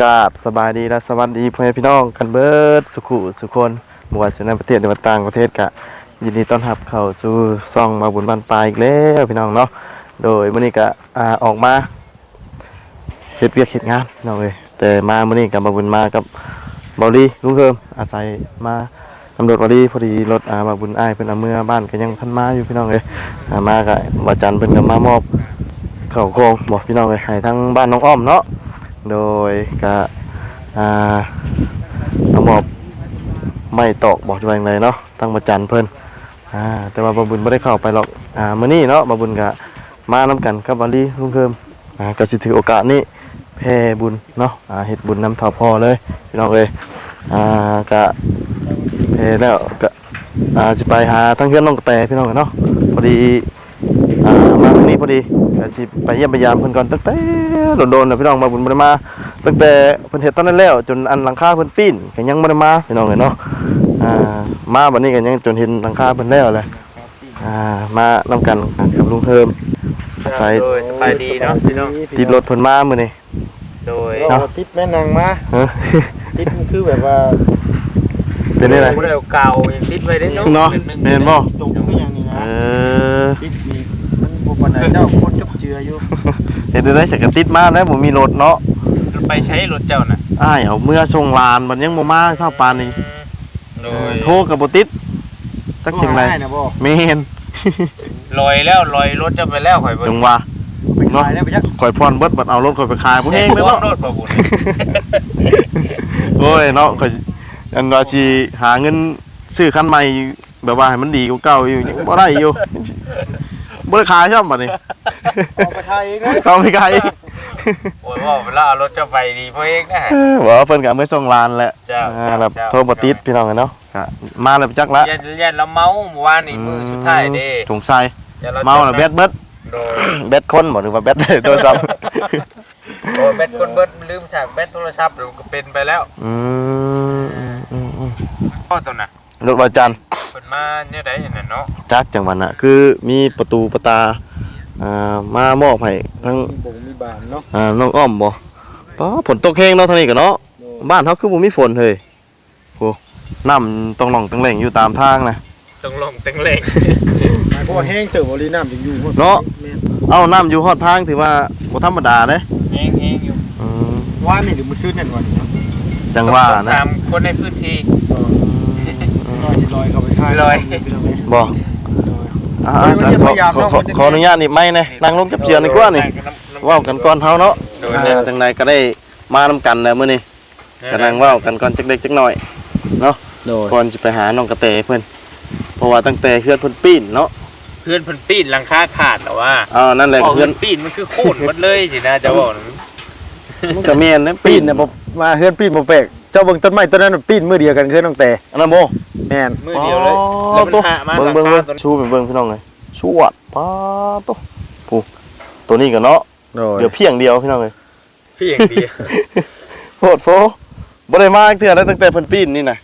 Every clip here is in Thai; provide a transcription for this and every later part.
กราบสบายดีและสวัสดีพ่อแม่พี่น้องกันเบิดสุขุสุคนบวชอยู่ในประเทศหรือว่าต่างประเทศกะยินดีต้อนรับเข้าสู่ซ่องมาบุญบ้านปลายอีกแล้วพี่น้องเนาะโดยมื้อนี้ก็อ่าออกมาเฮ็ดเวียกเฮ็ดงานพี่น้องเอ้ยแต่มามื้อนี้กับมาบุญมากับเบาลีลุงเฮิมอาศัยมาตำรวจบาลีพอดีรถอามาบุญอ้ายเพิ่นเอาเมื่อบ้านก็ยังพันมาอยู่พี่น้องเอ้ยอ่ามาก็บ่จันเพิ่นก็มามอบข้าวของบอกพี่น้องเอ้ยให้ทั้งบ้านน้องอ้อมเนาะ โดยก็อ่าเอาหมอบไม่ตอกบอกว่าอย่างไรเนาะตั้งมาจันเพิ่นอ่าแต่ว่าบาบุญไม่ได้เข้าไปหรอกอ่ามื้อนี้เนาะบาบุญก็มานํกันกับบาลีลุงเพิ่มอ่าก็สิถือโอกาสนี้แผ่บุญเนาะอ่าเฮ็ดบุญนำเท่าพ่อเลยพี่น้องเอ้ยอ่าก็แผ่แล้วก็อ่าสิไปหาทั้งเพื่อนน้องกระแตพี่น้องกันเนาะพอดีอ่ามาทางนี้พอดี สิไปเยี่ยมพยายามเพิ่นก่อนตั้งแต่โดนๆน่ะพี่น้องมาบุญบ่ได้มา ตั้งแต่เพิ่นเฮ็ดตอนนั้นแล้ว จนอันหลังคาเพิ่นปีนก็ยังบ่ได้มาพี่น้องเอ้ยเนาะอ่ามาบัดนี้ก็ยังจนเห็นหลังคาเพิ่นแล้วแหละอ่ามานํกันกับลุงเฮิมอาศัยโดยสบายดีเนาะพี่น้องติดรถเพิ่นมามื้อนี้โดยเนาะเราติดแม่นางมาเออติดมันคือแบบว่าเป็นได้ไดผู้ใดเอาเก่ายังติดไว้ได้เนาะเนาะแม่นบ่ตรงก็อย่างนี้เอนะอติดนี่มันบ่ปานใดเจ้า คนจบเจืออยู่เฮ็ดได้ได้สักกะติดมาแล้วบ่มีรถเนาะไปใช้รถเจ้าน่ะอ้ายเอาเมื่อส่งลานมันยังบ่มาเท่าปานนี้โดยโทรก็บ่ติดจักจังไดบ่นะบ่แม่นลอยแล้วลอยรถเจ้าไปแล้วข่อยบ่จังว่าไปขายได้ไปจักข่อยพรเบิดบัดเอารถข่อยไปขายบ่แฮงเลยเนาะเนาะรถบ่บุญโอ้ยเนาะก็อันว่าสิหาเงินซื้อคันใหม่แบบว่าให้มันดีกว่าเก่าอยู่ยังบ่ได้อยู่ บ่ได้ขายช่ำบัดนี้เอาไปขายเองนะเขาไม่ขายโอ้ยว่าเวลาเอารถเจ้าไปดีเพราะเองนะฮะบ่เพิ่นก็เอามือส่งลานแหละเจ้าอ่าแบบเจ้า โทรบ่ติดพี่น้องกันเนาะก็มาแล้วไปจักละยันยันเราเมาเมื่อวานนี่มือสุดท้ายเด้สงสัยยันรเมาแล้วแบตเบิดโดยแบตคนบ่หรือว่าแบตโทรศัพท์โอ้ยแบตคนเบิดลืมฉากแบตโทรศัพท์เดี๋ยวก็เป็นไปแล้วอืมอืมอืมอืมพ่อตัวน่ะ รถวันจันทร์เพิ่นมาเนี่ยได้เห็นน่ะเนาะจักจังหวัดน่ะคือมีประตูประตาอ่ามามอบให้ทั้งมีบ่งมีบานเนาะอ่าน้องอ้อมบ่ป้าฝนตกแห้งเนาะทางนี้ก็เนาะบ้านเขาคือบ่มีฝนเฮ้ยโอ้น้ำต้องหนองต้องแหล่งอยู่ตามทางนะ ต้องลงเต็งเล่งหมายความว่าแห้งเติบบ่ลีน้ำยังอยู่เนาะ แม่นเอ้าน้ำอยู่ฮอดทางถือว่าบ่ธรรมดาเด้เองเองอยู่อืมว่านนี่เดี๋ยวมื้อซื้อนั่นวันนี้เนาะจังว่าต้องนะตามคนในพื้นที่ล อยสิลอยเข้าไปขายลอยพี่น้องเอ้ยบ่อ่าๆขอขอขอขออนุญาตนี่ไม่นะนั่งลงกับเจียนดีกว่านี่เว้ากันก่อนเฮาเนาะโดยอ่าเด่นจังไดก็ได้มานํกันแล้วมื้อนี้ก็นั่งเว้ากันก่อนจักเล็กจักน้อยโดยก่อนสิไปหาน้องกระแตเพิ่นเพราะว่าตั้งแต่เฮือนเพิ่นปีนเนาะเพื่อนเพิ่นปีนหลังคาขาดแต่ว่าอ้าวนั่นแหละพอเพื่เพื่ออนนปีนมันคือโค่นหมดเลยสินะจะบอกนะมันก็แม่นนะปีนน่ะบ่มาเฮือนปีนบ่แปลก เจ้าเบิ่งต้นไม้ต้นนั้นนะปีนมือเดียวกันคือน้องแต่อันนั้นบ่แม่นมือเดียวเลยอ๋อแล้วมันหามาเบิ่งหลังเบิ่งคาเบิ่งตัวชูเป็นเบิ่งพี่น้องเลยชวดป้าดตุ๊ผู้ตัวนี้ก็เนาะโดยเดี๋ยวเพียงเดียวพี่น้องเลยพี่อย่างเดียวโพดโฟบ่ได้มาเทื่อแล้วตั้งแต่เพิ่นปีนนี่น่ะ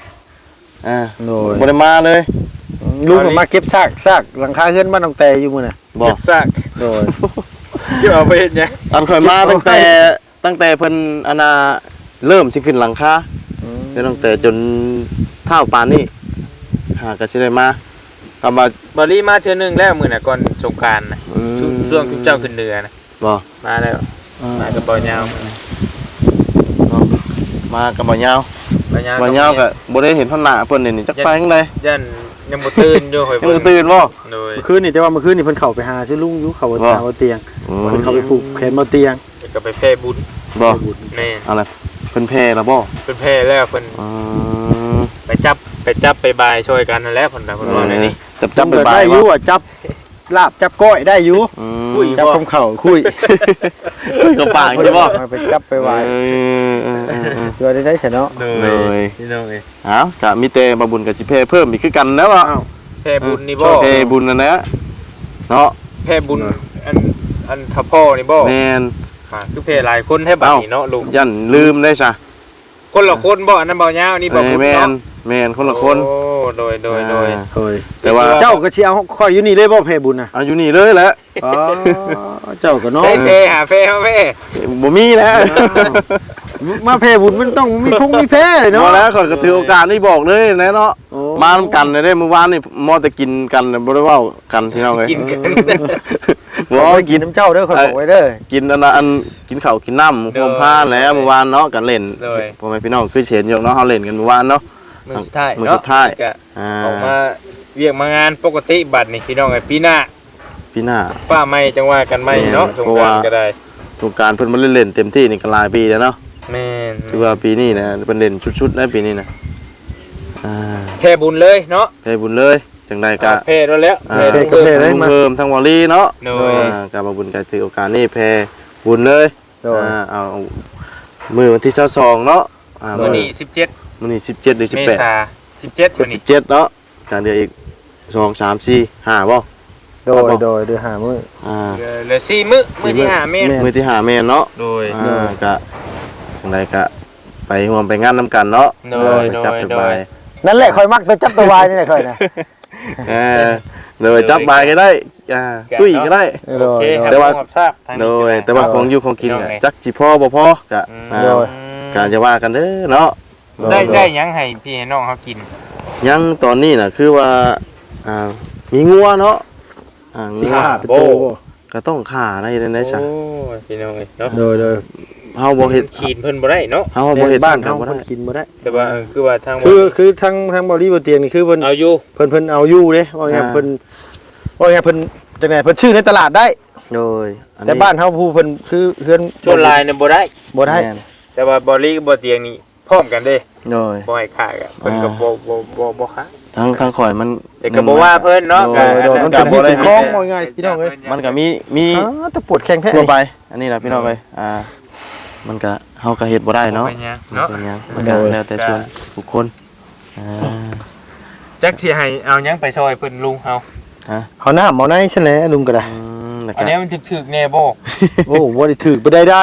อ่าโดยบ่ได้มาเลยลุงมาเก็บซากซากหลังคาเฮือนบ้านน้องแต่อยู่มื้อน่ะบ่เก็บซากโดยเก็บเอาไปเฮ็ดหยังอันข่อยมาตั้งแต่ตั้งแต่เพิ่นอันน่ะเริ่มสิขึ้นหลังคา แล้วตั้งแต่จนเท่าปานนี้หาก็สิได้มาคำว่าบอลี่มาเทื่อหนึงแล้วมื้อน่ะก่อนสงกรานต์น่ะอืมช่วงช่วงเจ้าขึ้นเรือนะบ่มาแล้วมากับบ่ยาวมากับบ่ยาวบ่ยาวบ่ยาวก็บ่ได้เห็นท่อนหน้าเพิ่นนี่นี่จักไปจังไดยันยังบ่ตื่นอยู่ข่อยยังเบิ่บ่งตื่นบ่ โดยเมื่อคืนนี่แต่ว่าเมื่อคืนนี่เพิ่นเข้าไปหาชื่อลุงอยู่เขาไปหาบ่เตียงอืมเพิ่นเข้าไปปลูกแขนบ่เตียงก็ไปแพ่บุญบ่แม่นอะไร เพิ่นแพ้แล้วบ่เพิ่นแพ่แล้วเพิ่นอืมไปจับไปจับไปบายช่วยกันนั่นแหละเพิ่นน่ะเพิ่นว่าในนี้จับจับไปเปิดบาได้ยอยู่บ่อะจับลาบจับก้อยได้อยู่อืมคุยจับคำเข่าคุยคุยกับปากใช่บ่ไปจับไปไหวเออเออเออเออเดี๋ยวได้ได้เสียเนาะโดเลยพี่น้องเอ้ยเอ้าก็มีแต่มาบุญกับสิแพ้เพิ่มอีกคือกันแล้วอะแพ่บุญนี่บ่แพ้บุญนั่นแหละเนาะแพ่บุญอันอันทัพพ่อนี่บ่แม่น อ่าคือแพ่หลายคนแท้บัดนี้เนาะลุงยันลืมได้ซะคนละคนบ่อันนั้นบ่ยาวนี่บ่เออบุญแม่นเนาะ แม่นคนละคนโอ้โดยโดยโดย อ่าโอ้ยแต่ว่า เจ้าก็สิเอาข่อยอยู่นี่เลยบ่แพ้บุญน่ะเอาอยู่นี่เลยแหละอ๋อเจ้าก็เนาะเฟ่เฟหาเฟ่เฮาเฟ่บ่มีแล้วมาแพ้บุญมันต้องมีพงมีแพ้เลยเนาะเนาะแล้วขอยก็ถือโอกาสนี่บอกเลยนะเนาะโอ้มาทำกันเลยเด้เมื่อวานนี่มอแต่กินกันน่ะบ่ได้เว้ากันพี่น้องเอ้ยกินกันบ่ไปกิกินนน้ำเจ้าเด้อข่อยบอกไว้เด้อกินอันน่ะอันกินข้าวกินน้ำเด้อห่มผ้าแล้วเมื่อวานเนาะกันเล่น โดยพ่อแม่พี่น้องคือเห็นอยู่เนาะเฮาเล่นกันเมื่อวานเนาะ มือสุดท้ายมื้อเนาะสุดท้ายก็อ่าออกมาเวียกมางานปกติบัตรนี่พี่น้องไอ้ปีหน้าพี่หน้า ป้าไม่จังว่ากันไม่เนาะแม่นสงเพราะกรารว่า ก็ได้สงกรารเพิ่นมาเล่นๆเต็มที่นี่ก็หลายปีแล้วเนาะแม่นถือว่าปีนี้นะเพิ่นเล่นชุดๆนะปีนี้นะอ่าแพ้บุญเลยเนาะให้บุญเลยจังไดก็ แพ้แล้วแล้วอ่าแพ้ก็เพิ่มแพ้ได้มา เพิ่มทั้งวอลลี่เนาะโดย อ่าการมาบุญกันถือโอกาสนี้แพ้บุญเลยโดย อ่าเอามือวันที่22เนาะอ่ามื้อนี้17 มื้อนี้17หรือเม18ษา17มื้อนี้17เนาะการเดือนอีก2 3 4 5บ่ โดยโดยเดือหามื้อ อ่า เหลือเหลือ4มื้อมื้อที่ห้าแม่นแม่นมื้อที่5แม่นเนาะโดย อ่าก็จังไดก็ไปร่วมไปงานนํกันเนาะโดยไปจับโดยจับโดบายยนั่นแหละข่อยมักตัวจับตัววายนี่แหละข่อยนะ เออโดยจับบายก็ได้อ่าตุ้ยก็ได้ โดโอย เคครับแต่ว่า ผมรับทราบทางโดนี้ยก็ไแต่ว่าของอยู่ของกินเอาก็ไงจักสิพ่อบ่พ่อกะอืมอ่าโดย การจะว่ากันเด้อเนาะ ได้ได้หยังให้พี่ให้น้องเขากินยังตอนนี้น่ะคือว่าอ่ามีงัวเนาะอ่าที่งัวขาเป็นโอ้ตัวบ่ก็ต้องฆ่าได้ได้ซะโอ้ยพี่น้องเอ้ยเนาะโดยโดยเฮาบ่เฮ็ดขีดเพิ่นบ่ได้เนาะเฮาบ่เฮ็ดบ้านกัเฮาบ่ได้เพิ่นกินบ่ได้ แต่ว่าเออคือว่าทางคือคือทั้งทั้งบริบทเตียงนี่คือเพิ่นเอาอยู่เพิ่นเพิ่นเอาอยู่เด้ว่าไงเพิ่นว่าไงเพิ่นจังไดเพิ่นชื่อในตลาดได้ โดยอัแต่บ้านเฮาผู้เพิ่นคือเฮือนชวนลายเนี่ยบ่ได้บ่ได้แม่นแต่ว่าบอลี่กับบอเตียงนี่ พร้อมกันเด้โดย บ่ให้ขากันเพิ่นก็บ่บ่บ่บ่ค้าทั้งทั้งข่อยมัน แต่ก็บ่ว่าเพิ่นเนาะโดยโดยมันก็เป็นบ่ได้ เป็นคลองว่าง่ายพี่น้องเอ้ย มันก็มีมีอ๋อแต่ปวดแข้งแท้ทั่วไป อันนี้ล่ะพี่น้องเอ้ยอ่า มันก็เฮาก็เฮ็ดบ่ได้เนาะเป็นหยังเนาะ เป็นหยังมันก็แล้วแต่ส่วนบุคคลอ่าจักสิให้เอาหยังไปซอยเพิ่นลุงเฮาเอาน้ำเอาในฉันแหละลุงก็ได้ อืมแล้วอัก็นนี้มันถึกๆแน่บ่โอ้บ่ได้ถือไปได้ใด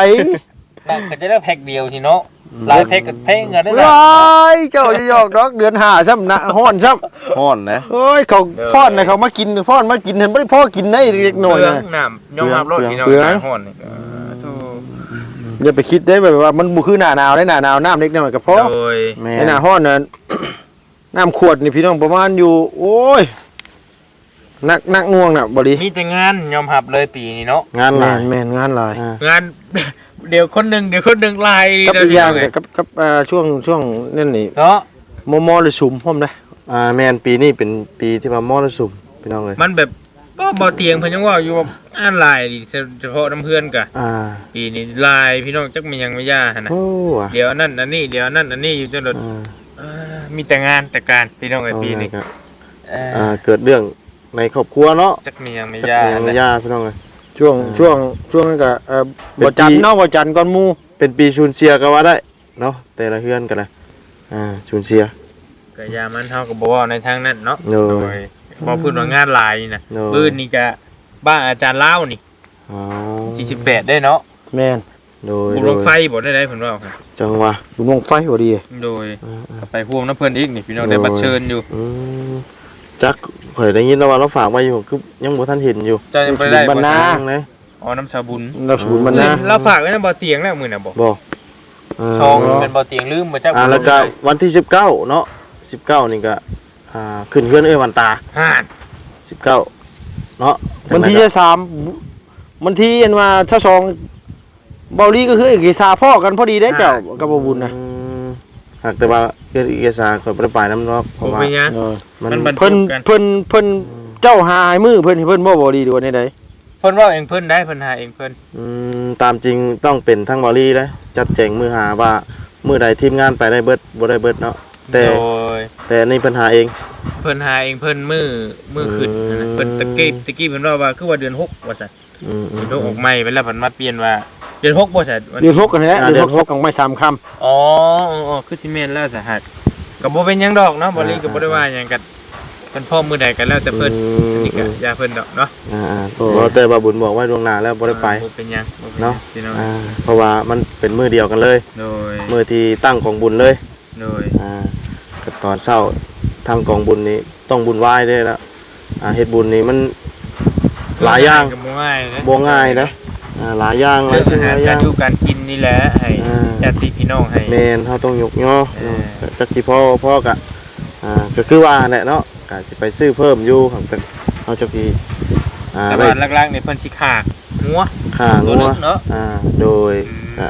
นั่นก็จะได้แพ็คเดียวสิเนาะ หลายแพ็คก็แพงกันได้ๆล่ะว้ายเจ้าจะหยอกดอกเดือนห้าซ้ำนะฮ้อนซ้ำฮ้อนนะเฮ้ยเขาพอนนะเขามากินพอนมากินเห็นบ่ได้พ่อกินได้เล็กน้อยเปลืองนะน้ำยอมรับรถพี่น้องเปลืองทางฮ้อนนี่ก็โธ่อย่าไปคิดได้แบบว่ามันบ่คือหน้าหนาวได้หน้าหนาวน้ำเล็กน้อยก็พอโดยแม่ไอ้หน้าฮ้อนนั้นน้ำขวดนี่พี่น้องประมาณอยู่โอ้ยนักนักง่วงน่ะบ่ดีมีแต่งานยอมรับเลยปีนี้เนาะงานหแม่ลายนแม่นงานหลายอ่างาน เดี๋ยวคนหนึงเดี๋ยวคนหนึงลายกับเดี๋ยวอีกอย่างเดี๋วกับกับอ่าช่วงช่วงนั่นนี่เนาะมอมอหรือสุมพร้อมนะอ่าแม่นปีนี้เป็นปีที่ว่ามรสุมพี่น้องเอ้ยมันแบบก็บ่เตียงเพิ่นยังว่าอยู่ว่าอ่านลายดิเฉพาะน้ำเพื่อนกะอ่าปีนี้ลายพี่น้องจักมีหยังไม่ย่าหั่นน่ะโอ้ว่ะเดี๋ยวอันนั่นอันนี้เดี๋ยวอันนั่นอันนี้อยู่จนรถอ่าเอ่อมีแต่งานแต่การพี่น้องไอ้ปีนี้เอาไงก็เอ่ออ่าเกิดเรื่องในครอบครัวเนาะจักมีหยังไม่จักย่ามียังไม่ยาพี่น้องเอ้ย ช่วงอ่าช่วงช่วงนั้นก็เอ่อเป็นบ่จันทปีร์เนาะบ่จันทร์ก่อนหมู่เป็นปีชูนเชียก็ว่าได้เนาะแต่ละเฮือนกันเลยอ่าชูนเชีย ก็ยามันเฮาก็บ่เว้าในทางนั้นเนาะโดยบ่พูดว่างานลายนี่นะโดยปืนนี่ก็บ้านอาจารย์ลาวนี่อ๋อ48ได้เนาะแม่นโดยบุโดรยถไฟบ่ได้ได้เพิ่นว่าครับจังหวะบุญวงไฟบ่ดีโดยอ่าอ่าก็ไปพ่วงน้ำเพิ่นอีกนี่พี่น้องโดยได้บัตรเชิญอยู่ อืม จักข่อยได้ยินแล้วว่าเราฝากไว้อยู่คือยังบ่ทันเห็นอยู่เจ้ายังไปได้บรรณายังเลยอ๋อน้ำชาบุญเราสมุนมันนะเราฝากไว้ในบ่อเตียงแล้วมื้อน่ะบ่บ่าชองเป็นบ่อเตียงลืมบ่จักอ่าแล้วก็วันที่19เนาะ19นี่ก็อ่าขึ้นเฮือนเอ้ยวันตาห่าน19เนาะมันที่จะสามมันที่อันว่าถ้าสองเบาลี่ก็คือเอกสารพ่อกันพอดีได้เจ้ากับบ่บุญนะอืม หากแต่ว่าเรื่องเอกสารข่อยบ่ได้ไปนํเนาะเพบ่ราะว่าเป็นหยังเออมันมันบันเพิ่นกันเพิ่นเพิ่นเจ้าหายมือเพิ่นให้เพิ่นบ่บ่ดีดีกว่าในใดเพิ่นเว้าเองเพิ่นได้เพิ่นหาเองเพิ่นอืมตามจริงต้องเป็นทั้งบอลี่เลยจัดแจงมือหาว่ามือใดทีมงานไปได้เบิดบ่ได้เบิดเนาะแต่ โดยแต่นี่ปัญหาเอง เพิ่นหาเองเพิ่นมือมือขึ้นนั่นน่ะอืม เพิ่นตะกี้ตะกี้เพิ่นว่าว่าคือว่าเดือนหกว่าซั่นอืมอืเดืมอนหกออกใหม่ไปแล้วเพิ่นมาเปลี่ยนว่าเดือนหกบ่ซั่นวันเดือนหกกันแหละอ่าเดือนหกเดือนหกสักของไม้สามคำอ๋ออ๋ออ๋อคือสิแม่นแล้วสหัสก็บ่เป็นหยังดอกเนาะบ่ลีก็บ่ได้ว่าหยังกันเพิ่นพ่อมือใดกันแล้วแต่เพิ่นอืมนี่ก็อย่าเพิ่นดอกเนาะอ่าอ่าเพราะแต่บาบุญบอกไว้ล่วงหน้าแล้วบ่ได้ไปบ่เป็นหยังบ่ป็หยังเนาะพี่น้องอ่าเพราะว่ามันเป็นมือเดียวกันเลยโดยมือที่ตั้งของบุญเลยโดยอ่าก็ตอนเช้าทางกองบุญนี้ต้องบุญไหว้ได้แล้วอ่าเฮ็ดบุญนี้มันหลายอย่างก็บ่ง่ายนะบ่ง่ายนะ อ่าหลายอย่างหลาเรื่ยองสิ่อางหหารลายอกาย่ารง อยู่การกินนี่แหละให้อ่า ญาติพี่น้องให้ แม่นเฮาต้องยกย่อเออจักสิพ่อพ่อกะอ่าก็คือว่าแหละเนาะก็สิไปซื้อเพิ่มอยู่ครับแต่เฮาจักสิอ่าแต่ได้ว่าหลักๆนี่เพิ่นสิขางัว ค่าตัวงันึวงเนาะ อ่าโดยอ่า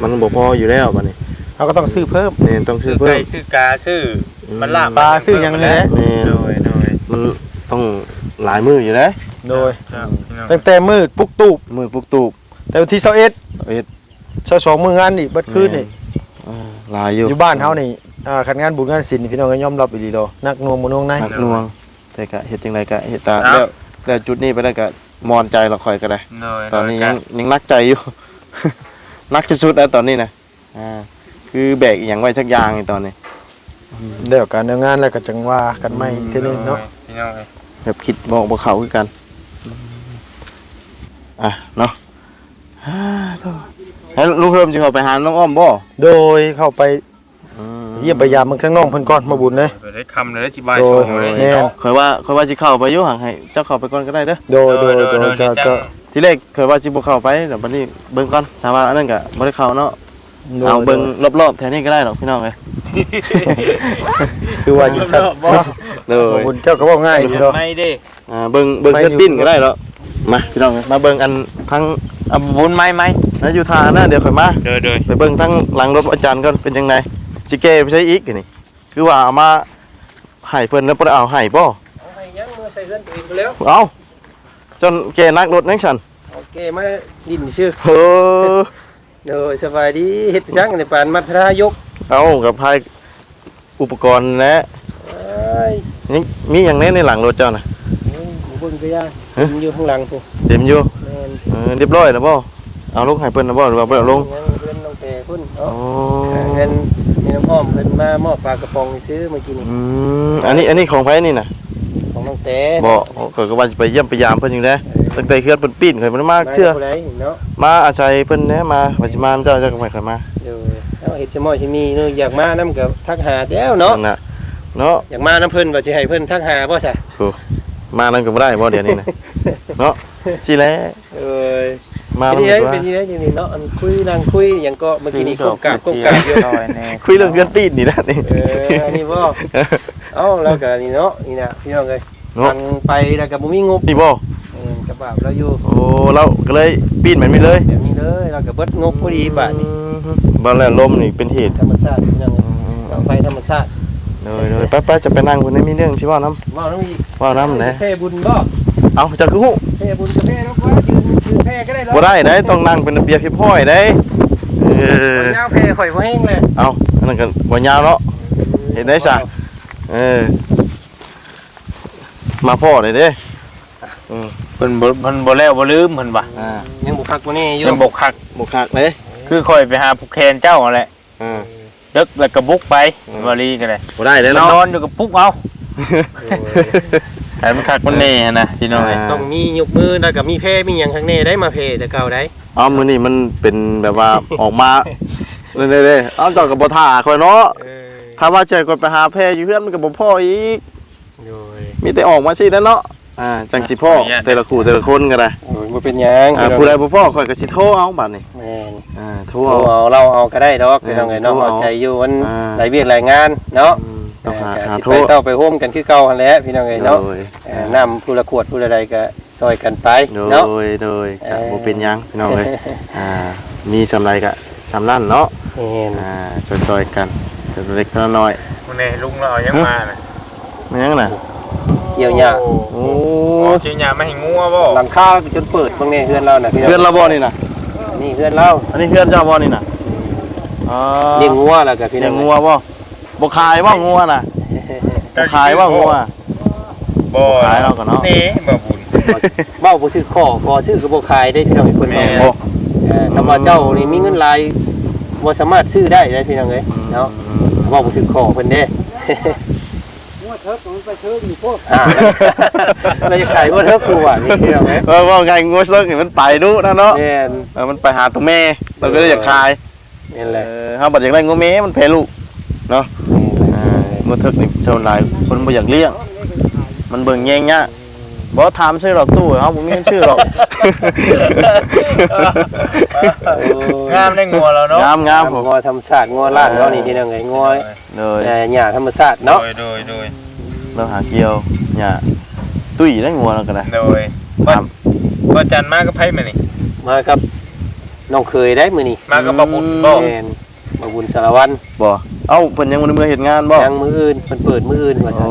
มันบ่พออยู่แล้วบัดนี้เขาก็ต้องซื้อเพิ่ม แม่นต้องซื้ซื้ออเพิ่ไก่ม ซื้อกาซื้อมันลาบปลาซื้อหยังนี่แหละแม่นโดยโดยมันต้องหลายมื้ออยู่เด้โดย ครับพี่น้อง ตั้งแต่มืดปุกตูบมื้อปุกตูบแต่วันที่เสาเอ็ดเอ็ดเช้าสองมืองานนี่เบัดคืนนี่อ่าหลายอยู่อยู่บ้านเฮานี่อ่าคันงานบุญงานศิลป์นี่พี่น้องก็ยอมรับอีหลีโดนักหนวงบ่หนวงในหนักหน่วง แต่ก็เฮ็ดจังไดก็เฮ็ดตามแล้วแล้วจุดนี้ไปแล้วก็มอนใจเราค่อยก็ได้ โดยตอนนี้โดยังยยังนักใจอยู่นักที่สุดแล้วตอนนี้นะอ่าคือแบกอหย่างไว้สักอย่างในตอนนี้ เดี๋ยวการเดินงานแล้วก็จังว่ากันใหม่อีกทีนึงเนาะพี่น้องเอ้ยแบบคิดบอกบ่เขาคือกัน อะเนาะอ่าโถ่แล้วลุงเพิ่มจะเข้าไปหาน้องอ้อมบ่โดยเข้าไปอืมเยี่ยมพยายามมันข้างนอกเพิ่นก่อนมาบุญเลยไปได้คำเลยได้จิบายโดยโชว์เลยแม่นเนาะ เคยว่าเคยว่าสิเข้าไปอยู่ห่างให้เจ้าเข้าไปก่อนก็ได้เด้อโดยโดยโดยจะจะทีแรกเคยว่าสิบ่เข้าไปแต่บัดนี้เบิ่งก่อนถ้าว่าอันนั้นก็บ่ได้เข้าเนาะโดยเอาเบิ่งรอบๆแถวนี้ก็ได้หรอกพี่น้องเอ้ยคือว่าจังซั่นเนาะเด้อมาบุญเจ้าก็เว้าง่ายดีเนาะ ไม่เด้อ่าเบิ่งเบิ่งไปเพื่อนอยู่ปิ้นก็ได้แล้ว มาพี่น้องมาเบิ่งอันทั้งเอาบุญไหมไหมนาอยู่ทานะเดี๋ยวค่อยมาเดยเดยไปเบิ่งทั้งหลังรถอาจารย์ก่อนเป็นจังไดสิเกไปใช้อีกนี่คือว่าเอามาให้เพิ่นแล้วบ่ได้เอาให้บ่ให้ยังมือใส่เฮือนตัวเองไปแล้วเอาจนเกนักรถนังฉันโอเคมาดินชื่อเออโดยสบายดีเฮ็ดจังในปานมัธยกเอากับพายอุปกรณ์นะเอ้ยนี่มีอย่างแนี้ในหลังรถเจ้าน่ะหมู เบิ่งก็ย่ามันอยู่ข้างหลังพุ่นเต็มอยู่แม่นเออเรียบร้อยแล้วบ่เอาลงให้เพิ่นแล้วบ่หรือว่าบ่เอาลงยังเพิ่นน้องแต่พุ่นโอ้เนาะเงินนี่น้องอ้อมเพิ่นมามอบปลากระป๋องนี่ซื้อเมื่อกี้นี่อืมอันนี้อันนี้ของไผนี่น่ะของน้องแต่บ่เขาก็ว่าสิไปเยี่ยมไปยามเพิ่นอยู่เด้ตั้งแต่เฮือนเพิ่นปิ้นเคยมันมาเชื่อ ผู้ใดเนาะมาอาศัยเพิ่นแหน่มาว่าสิมาเจ้าเจ้าก็ไม่เคยมาเดี๋ยวเอาเฮ็ดจะมอยที่นี่เนาะอยากมานํกับทักหาแล้วเนาะนั่นน่ะเนาะ อยากมานํเพิ่นว่าสิให้เพิ่นทักหาบ่ซะ มานั่นก็บ่ได้บ่เดี๋ยวนี้นะเนาะสิแลเอ้ยมาเป็นมันยังก็ไงว่าเป็นยังไงอยู่นี่เนาะอันคุยนั่งคุยหยังก็เมื่อกี้นี้ก้มกราบก้มกราบอยู่ซอยแน่คุยเรื่องเฮือนปิ้นนี่นะนี่ เอออันนี้บ่เอ้าแล้วก็นี่เนาะนี่นะพี่น้องเอ้ยเนาะ มันไปแล้วก็บ่มีงบนี่บ่เออกระบาบแล้วอยู่โอ้เราก็เลยปิ้นแบบนี้เลยแบบนี้เลยแล้วก็เบิดงบพอดีบาทนี่บ่แล้วลมนี่เป็นเหตุธรรมชาติพี่น้องเอ้ยเอาไปธรรมชาติ เลยเลยไปไปจะไปนั่งคนนี้มีเรื่องสิเว่าน้ำว่าน้องอีกเว่าน้ำแหน่แพ้บุญบ่เอาเจ้าคือฮู้แพ้บุญกับแพ้แล้วว่ายืนยืนแพ้ก็ได้แล้วบ่ได้ได้ต้องนั่งเป็นระเบียบเรียบร้อยได้เออยาวแพ้ข่อยบ่แห้งเลยเอาอันนั้นก็บ่ยาวเนาะ เห็นได้ซะ เออมาพ่อเลยเด้อืมเพิ่นบ่เพิ่นบ่แล้วบ่ลืมเพิ่นว่าอ่ายังบ่พักบ่นี่อยู่เพิ่นบ่คัก บ่คักเลยคือคอยไปหาผู้แคนเจ้านั่นแหละอ่า ดึกแล้วก็บุกไปอืมบ่ลีก็ได้บ่ได้เลยนเนาะอนอยู่กับปุ๊กเอาให้มันคักมันแน่นะพี่น้องเอ้ยอ่า ต้องมียกมือแล้วก็มีแพ้มีหยังข้างในได้มาแพ้แต่เก่าได้เอามื้อนี้มันเป็นแบบว่า ออกมาเด้ๆๆเอาเจ้าก็บ่ท่าค่อยเนาะเออถ้าว่าใจก่อนไปหาแพรอยู่เพื่อนมันก็บ่พออีก โดยมีแต่ออกมาสินั่นเนาะ อ่าจังสิพ่อแต่ละคู่แต่ละคนก็ได้โอ้ยบ่เป็นหยังอ่าผู้ใดบ่พ่อข่อยก็สิโทรเอาบัดนี้แม่นอ่าโทรเอาเอา เอาเราเอาก็ได้ดอกเออพี่น้องไงเนาะโทรเอาเอาใจอยู่มันอ่า หลายเวียกหลายงานเนาะอืมต้องหาเออหาสิโทไปรเต้าไปโฮมกันคือเก่าหั่นแหละพี่น้องไงเนาะโดยเออน้ำผู้ละขวดผู้ละใดก็ซอยกันไปโดเนาะ ยโดยก็เออบ่เป็นหยังพี่น้องเอ้ยอ่ามีสำไรก็สำนั่นเนาะแม่นอ่าช่วยๆกันเล็กๆน้อยมื้อนี้ลุงเราเอายังมาน่ะๆมันยังน่ะ เกี่ยวหญ้าโอ้โอ้โหเกี่ยวหญ้ามาให้งัวบ่หลังคาจนเปิดบางเนี่ยเฮือนเราน่ะพี่น้องเพื่อนเราบ่นี่น่ะนี่เฮือนเราอันนี้เพื่อนเจ้าบ่นี่น่ะอ๋อเลี้ยงงัวแล้วก็พี่น้เลี้อยงงงัวบ่บ่ขายบ่งัวน่ะบ่ขายบ่งัวบ่ขายเราก่อนเนาะนี่บ่บุญเบ้าบ่ซื้อข้อพอซื้อก็บ่ขายได้พี่น้องไอ้คนแม่แม่โอ้เออถ้าว่าเจ้านี่มีเงินหลายบ่สามารถซื้อได้ได้พี่น้องเอ้ยเนาะเว่าบ่ถึงของเพิ่นเด้ว่า เถิกมันไปเถิกนี่พวกเราจะขายว่าเถิกครูอะนี่พี่น้องเออว่าไงงัวเลิกนี่มันไปดูนะเนาะแม่นเออมันไปหาตัวแม่เราก็เลยอยากคายนี่แหละอเฮาบัดอย่างไรงัวแม่มันแพ้ลูกเนาะงัวเถิกนี่ชาวหลายคนบ่อยากเลี้ยงมันเบิ่งแย่งย บ่ถามชื่อหรอกตู้เฮาบ่มีชื่อหรอกงามได้งัวแล้วเนาะงามงามผมงอธรรมชาติงอล้านเนาะนี่พี่น้องเอ้ยงอเลยเอ่อหญ้าธรรมชาติเนาะโดยโดยโดยเราหาเกี่ยวหญ้าตุ้ยได้งัวแล้วก็ได้โดยบ่บ่จันมากับไผมานี่มากับน้องเคยได้มื้อนี้มากับบ่บุญบ่แม่นมาบุญสารวัตรบ่เอ้าเพิ่นยังบ่ได้มือเฮ็ดงานบ่ยังมื้ออื่นเพิ่นเปิดมื้ออื่นว่าโอ้ซั่น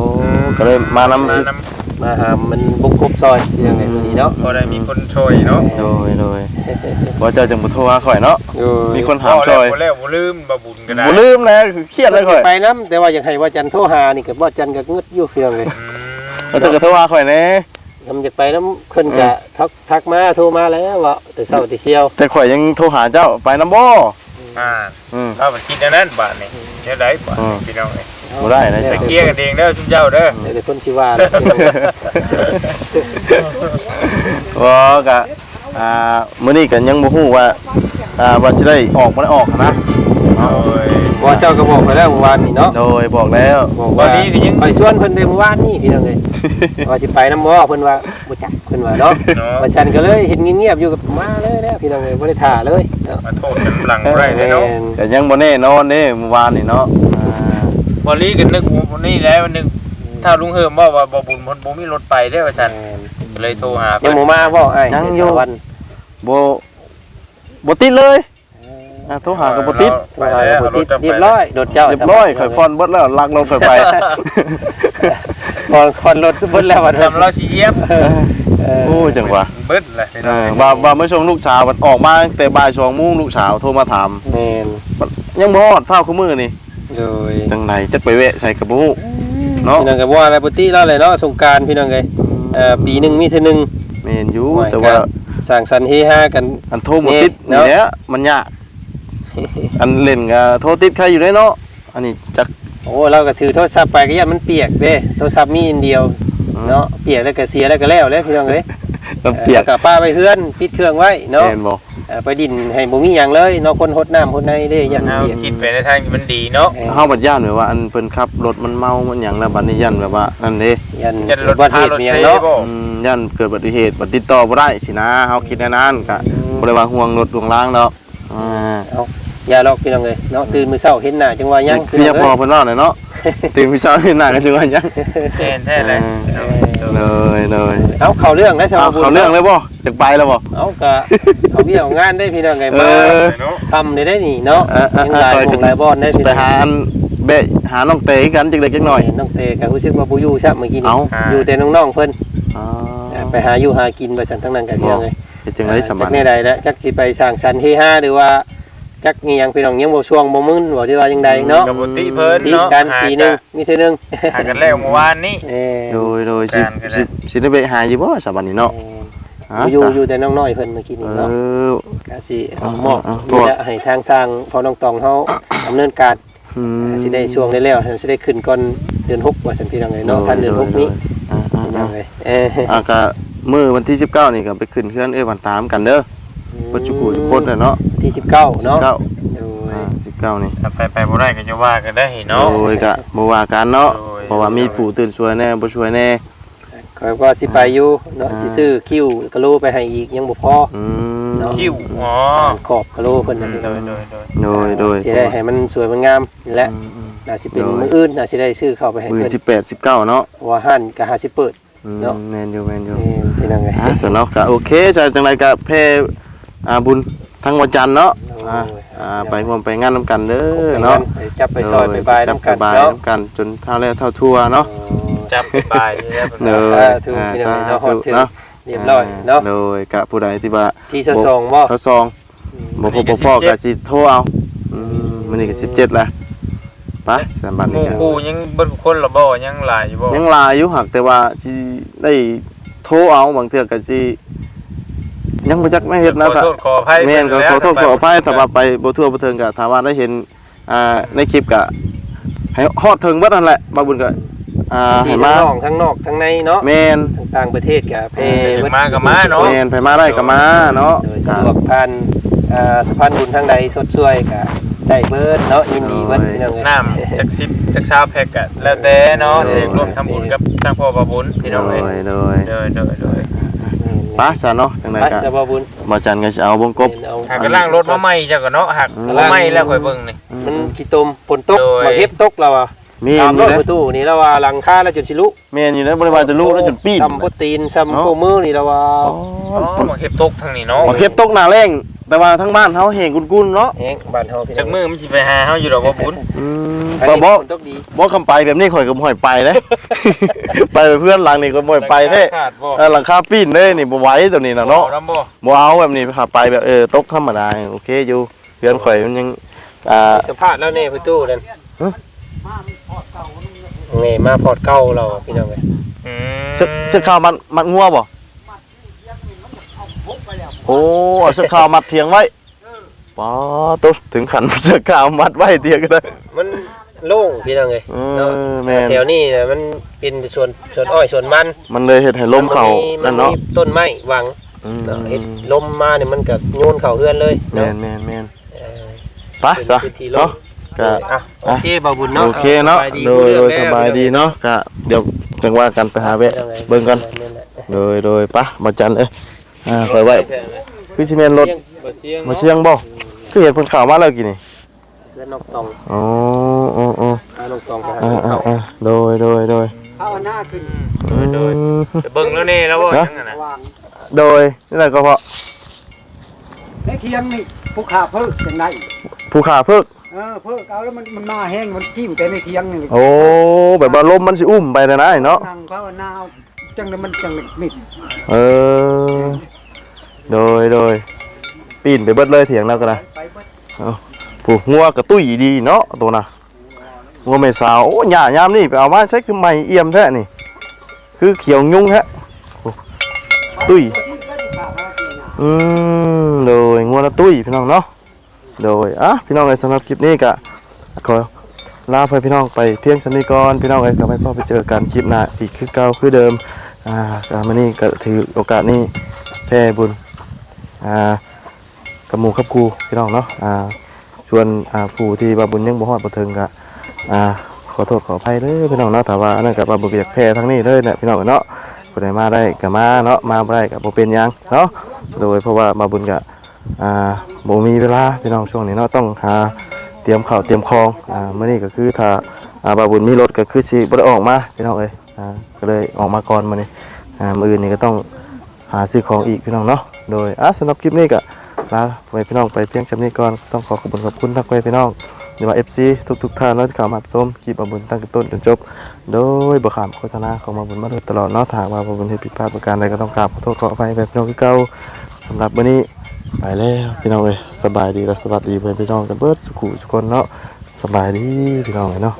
ก็เลยมานำ มานำมาหามันบุกครบซอยพี่น้องเอ้ยมื้อนี้เนาะบ่ได้มีคนช่วยเนาะโดยโดยบ่เจ้าจังบ่โทรหาข่อยเนาะเออมีคนถามช่วยบ่แล้วบ่ลืมบ่บุญก็ได้บ่ลืมนะคือเครียดเลยข่อยไปนํแต่ว่าอยากให้ว่าจันโทรหานี่ก็บ่จันก็งึดอยู่พี่น้องเอ้ยอืมแล้วเจ้าก็โทรหาข่อยแหน่ทำอยากไปน้ำเพิ่นก็ทักทักมาโทรมาแล้วว่าแต่เช้าแต่เช้าแต่ข่อยยังโทรหาเจ้าไปนำบ่อ่าอืมเอาไปคิดอันนั้นบาดนี่เดี๋ยวได้บาดอืมนี่พี่น้องเอ้ย บ่ได้นะไปเจ้าเคลียร์กันเองเด้อจุ๊เจ้าเด้อเดี๋ยวคนชิว่าแล้วบ่ก็อ่ามื้อนี้ก็ยังบ่ฮู้ว่าอ่าว่าสิได้ออกบ่ได้ออกนะโอ้ย ว่าเจ้าก็บอกไปแล้วเมื่อวานนี่เนาะโดยบอกแล้ว บอกว่าวันนี้ก็ยัง ไปส่วนเพิ่นไปเมื่อวานนี่พี่น้องเอ้ยว่าสิไปน้ำบ่เพิ่นว่าบ่จักเพิ่นว่าเนาะเนาะว่าฉันก็เลยเห็นเงียบๆอยู่กับมาเลยแล้วพี่น้องเอ้ยบ่ได้ท่าเลยเนาะมาโทษกันหลังบ่ได้เลยเนาะแม่นก็ยังบ่แน่นอนเด้เมื่อวานนี่เนาะอ่า บอลี่ก็นึกวันนี้แล้ววันนึงถ้าลุงเฮิมบอกว่าบ่บุญเพิ่นบ่มีรถไปเด้อว่าซั่นแม่นก็เลยโทรหายัเพิ่งนบ่มาบ่อ้ายยังแต่อยู่สารวันบ่บ่ติดเลยอ่าโทรหาก็บ่ติดโทรหาก็บ่ติดเรียบร้อยโดดเจ้าเรียบร้อยข่อยพรเบิดแล้วลักลงข่อยไปพอนพอนรถเบิดแล้วว่าสำเราสิเหยียบเออโอ้ยจังหวะเบิดเลยพี่เอน้องอว่าว่าเมื่อชมลูกสาวมันออกมาตั้งแต่บ่าย2โมงลูกสาวโทรมาถาม แม่นยังบ่ฮอดเท่าคู่มือนี่ โดยจังไดจักไปแวะใส่กระบุเนาะพี่น้องก็ว่าอะไรปกติแล้วเลยเนาะสงกรารพี่น้องเอ้ยเอ่อปีหนึงมีเทื่อหนึงแม่นอยู่โอ้ยแต่ว่าครับสร้างสรรค์เฮฮากัน อันโทรบ่ติดนี่นี่เนาะแหละมันยากอันเล่นก็โทรติดใครอยู่ได้เนาะอันนี้จักโอ้เราก็ถือโทรศัพท์ไปก็ยันมันเปียกเด้โทรศัพท์มีอันเดียวเนาะเปียกแล้วก็เสียแล้วก็แล้วแล้วพี่น้องเอ้ยมันเปียกแล้วก็ป้าไปเฮือนปิดเครื่องไว้เนาะ แม่นบ่ เอ่อไปดินให้บ่มีหยังเลยเนาะคนหดน้ำหดในเด้ยันเอาเปียกคิดไปในทางที่มันดีเนาะเออเฮาบัดย่านแบบว่าอันเพิ่นขับรถมันเมามันหยังแล้วบัดนี้ย่านแบบว่านั่นเด้ยันจะรถวัดพาเหตุรถมีหเซยังเนาะบ่อืมย่านเกิดอุบัติเหตุบัดติดต่อบ่ได้สินะเฮาคิดแนวนั้นก็บ่ได้ว่าห่วงรถห่วงล้างดอกอ่าอ ย่าหรอกพี่น้องเอ้ยเนาะตื่นมื้อเช้าเห็นหน้าจังว่ายังคืออย่าพอเพิ่นว่าหน่อยเนาะตื่นพี่เช้านี่หน้ากันจังว่าหยังแท้แท้เลยเลยเลยเอาเข้าเรื่องได้สเอาบบุญเขาเรื่องเลยบ่จักไปแล้วบ่เอาก็เอาเบี้ยเอางานได้พี่น้องไงเอมาอเนาะทำได้ได้นี่เนาะเออเออยังหลายเออวงหลายบอนได้พี่ไปน้องหาอันเบะหาน้องเตยกันจักเล็กจักหน่อยน้องเตก็รู้สึกว่าบ่อยู่ซับเมื่อกี้นี่เอาอยู่แต่น้องๆเพิ่นอ๋อไปหาอยู่หากินไปสั่นทั้งนั้นกันพี่น้องเอ้ยเฮ็ดจังได๋สำจับักดแน่ใดแล้วจักสิไปสร้างสรรค์เฮฮาหรือว่า จักอีหยังพี่น้องยังบ่ช่วงบ่มึนบ่ที่ว่าจังใดเนาะกับบ่ติเพิ่นตีเนาะกันหาปีหนึงมีเทื่อหนึงหากันแล้วเมื่อวานนี้ เอ้ยโดยโดยสิการกันแหละสิสิได้ไปหาอยู่บ่สำบัดนี้เนาะเอ้ยหาอยู่ซะอยู่แต่น้องน้อยเพิ่นเมื่อกี้เอนี่เนาะอก็สิเอามอบเอา นี่แหละให้ทางสร้างพอน้องตองเฮาดำเนินการอืมสิได้ช่วงได้แล้วสิได้ขึ้นก่อนเดือน6ว่าซั่นพี่น้องเอ้ยเนาะทันเดือนหกนี้อ่าอ่าพี่น้อ่าองเอ้ยเอ้ยอะก็มื้อวันที่19นี่ก็ไปขึ้นเฮือนเอ้ยวันตามกันเด้อ เบ่จุกูทุกคนน่ะเนาะที่19เนาะ19โดยอ่า19นี่ถ้าไปไปบ่ได้ก็จะว่ากันได้เนาะโดยก็บ่ว่ากันเนาะโดยเพราะว่ามีผู้ตื่นช่วยแน่บ่ช่วยแน่คอยว่าสิไปอยู่เนาะสิซื้อคิวกะโลไปให้อีกยังบ่พออืมเนาะคิวอ๋อขอบกะโลเพิ่นนั่นโดยโดยโดยโดยโดยสิได้ให้มันสวยมันงามนี่แหละอืมอืมน่าสิเป็นโดยมื้ออื่นน่าสิได้ซื้อเข้าไปให้มื้อเพิ่น18 19เนาะเพราะว่าห้านก็หาสิเปิดอืมเนาะแม่นอยู่แม่นอยู่นี่พี่น้องเอ้ยอะสำเนาะก็โอเคจะจังไรก็เพ อ่าบุญทั้งวันจันทร์เนาะอ่าอ่าไปร่วมไปงานน้ำกันเด้อเนาะไปจับไปซอยไปบายจับนำกันไปบายเนาะน้ำกันจนเท่าแล้วเท่าทั่วเนาะจับไปบายใช่ไหมเนเออถูกพี่น้องเนาะฮอดถึงเนาะเรียบร้อยเนาะโดยกะผู้ใดที่ว่าที่ซองบ่เขาซองบ่พบบ่พอก็สิโทรเอาอืมมื้อนี้ก็17แล้วไปสามบัดหนี้มู่ก็คู่ยังเบิ่งคนละบ่ยังหลายอยู่บ่ยังหลายอยู่หักแต่ว่าสิได้โทรเอาบางเทื่อก็สิ ยังบ่จักไม่เฮ็ดนะขอก็โทษขออภัยแม่นก็ขอโทษขออภัยแต่ว่าไปบ่ทั่วบ่ถึงก็ถามว่าได้เห็นอ่าในคลิปก็ให้ฮอดถึงเบิดนั่นแหละบ่าวบุญก็อ่าที่ให้ทั้มางนอกทั้งนอกทั้งในเนาะแม่นทั้งต่างประเทศก็เพเออมากับมาเนาะแม่นไปมาได้ก็มาเนาะโดยสะดวกผ่านอ่าสะพานบุญทางใดสดช่วยก็ได้เบิดเนาะยินดีเบิดพี่น้องเอ้ยน้ำจักสิบจักชาวแพ็กอะแล้วแต่เนาะเด็กร่วมทำบุญกับทางพ่อบาบุญพี่น้องโดเอ้ยยโดยโดยโดยโดยไป้าซะเนาะจังไดไปก็สบายบุญบ่จันก็สิเอาวงกบเอาหากกำลังรถมาใหม่เจ้าก็เนาะหักมาใหม่แล้วค่อยเบิ่งนี่มันขี้ตมฝนตกโดยมาเฮ็บตกแล้วอะมีตามอรยู่ถเด้ประตูนี่แล้วว่าหลังคาแล้วจนสิลุแม่นอยู่เด้บ่ได้ว่าจะลูกแล้วจนปีนซ้ำโปรตีนซ้ำโคมือนี่แล้วว่าอ๋ออ๋อมาเก็บตกทางนี้เนาะบ่เข็บตกหน้าแรง แต่ว่าทั้งบ้านเฮาแห้งกุนๆเนาะแฮงบ้านเฮาพี่น้จัอกงมือมันสิไปหาเฮาอยู่ดอกว่าบุญอืมอันบ่นี้บ่ฝนตกดีบ่คำไปแบบนี้ข่อยก็บ่ให้ไปเด้ไปกับเพื่อนหลังนี่ก็บ่ให้ไปเด้ขาดบ่เออหลังคาปีนเด้นี่บ่ไหวตัวนี้น่ะเนาะอน้ำบ่บ่เอาแบบนี้ค่ะไปแบบเออตกธรรมดาโอเคอยู่เพื่อนข่อยมันยังอ่าสัมภาษณ์แล้วแน่ประตูนั่นฮะแม่มาพอดเก่าเราอะพี่น้องเอ้ยอืมสึกสึกข่าวมัดมัดงัวบ่ โอ้เอาสึกข่าวมัดเถียงไว้ป๋อตุ๊ถึงขันสึกข่าวมัดไว้เถียงก็ได้ มันโล่งพี่น้องเอ้ยเอเนาะอแม่น แถวนี้น่ะมันเป็นส่วนส่วนอ้อยส่วนมันมันเลยเฮ็ดให้ลมเข้ามันั่นมีเนาะต้นไม้หวังอืมเนาะเฮ็ดลมมาเนี่ยมันก็โยนเข้าเฮือนเลยแม่เนาะนแม่นแม่นเออไปซะเป็นที่ลเนาะมก็ อะโอเคบ่าวบุญเนาะโอเคเนาะ สบยโดย โดยเรื่องสบายดีแล้วเนาะก็เดี๋ยวจังว่ากันไปหาแวะ เบิ่งกันแม่นแหละโดย โดยปะมาจันเอ้ย อ่าคอยไว้คือสิแม่นรถบ่เชียงมาเชียงบ่คือเห็นเพิ่นข่าวมาแล้วกี่นี่เพื่อนนกตองอ๋ออ๋ออ๋อพานกตองไปหาอ่าซื้ออ่าข้าวอ่าโดยโดยโดยข้าวหน้าขึ้นโดยโดยอืมจะเบิ่งแล้วนี่แล้วบ่จังนั้นน่ะวางโดยนี่แหละก็เพราะในเคียงนี่ผู้ขาเพิ่งจังไดผู้ขาเพิกเออเพิ่งเอาแล้วมันมันมาแห้งมันทิ่มแต่ในเคียงนี่โอ้แบบว่าลมมันสิอุ้มไปนะนะเนาะนั่งภาวนาเอา จังเลยมันจังเลยมิดเออ โดยโดยปีนไปเบิดเลยเถียงแล้วก็ได้ไปเบิดผู้งัวกระตุ้ยดีเนาะตัวน่ะงัวไม่สาวโอ้หญ้ายามนี่ไปเอามาใช้คือใหม่เอี่ยมแท้นี่ คือเขียวยุ่งฮะโอ้ตุ้ยอืมโดยงัวละตุ้ยพี่น้องเนาะโดยอะพี่น้องเอ้ยสำหรับคลิปนี้ก็ขอลาไปพี่น้องไปเพียงสนิก่อนพี่น้องเอ้ยก็ไปพ่อไปเจอกันคลิปหน้าอีกคือเก่าคือเดิม อ่าก็มานี่ก็ถือโอกาสนี้แผ่บุญอ่ากับหมู่กับครูพี่น้องเนาะอ่าชวนอ่าผู้ที่บาบุญยังบ่ฮอดบ่ถึงก็อ่าขอโทษขออภัยเด้อพี่น้องเนาะแต่ว่าอันนั้นก็บาบุญอยากแผ่ทั้งนี้เลยเนี่ยพี่น้องเนาะผู้ใดมาได้ก็มาเนาะมาบ่ได้ก็บ่เป็นหยังเนาะโดยเพราะว่ามาบุญกะอ่าบ่มีเวลาพี่น้องช่วงนี้เนาะต้องหาเตรียมข้าวเตรียมของอ่ามื้อนี้ก็คือถ้าอ่าบาบุญมีรถก็คือสิบ่ได้ออกมาพี่น้องเอ้ย อ่าก็เลยออกมาก่อนมื้อนี้อ่ามืออื่นนี่ก็ต้องหาซื้อของอีกพี่น้องเนาะโดยอะสำหรับคลิปนี้ก็ลาไปพี่น้องไปเพียงจำนี้ก่อนต้องขอขอบคุณขอบคุณทักไปพี่น้องหรือว่า FC ทุกๆท่านนะที่เข้ามารับชมคลิปบาบุญตั้งแต่ต้นจนจบ โดยบ่ขามโฆษณาของบาบุญมาโดยตลอดเนาะถาหากว่าบาบุญเฮ็ดผิดพลาดประการใดก็ต้องกราบขอโทษขออภัยแบบพี่น้องคือเก่าสำหรับวันนี้ไปแล้วพี่น้องเอ้ยสบายดีและสวัสดีเพื่อนพี่น้องกันเบิดสุขุสุกคนเนาะสบายดีพี่น้องเอ้ยเนาะ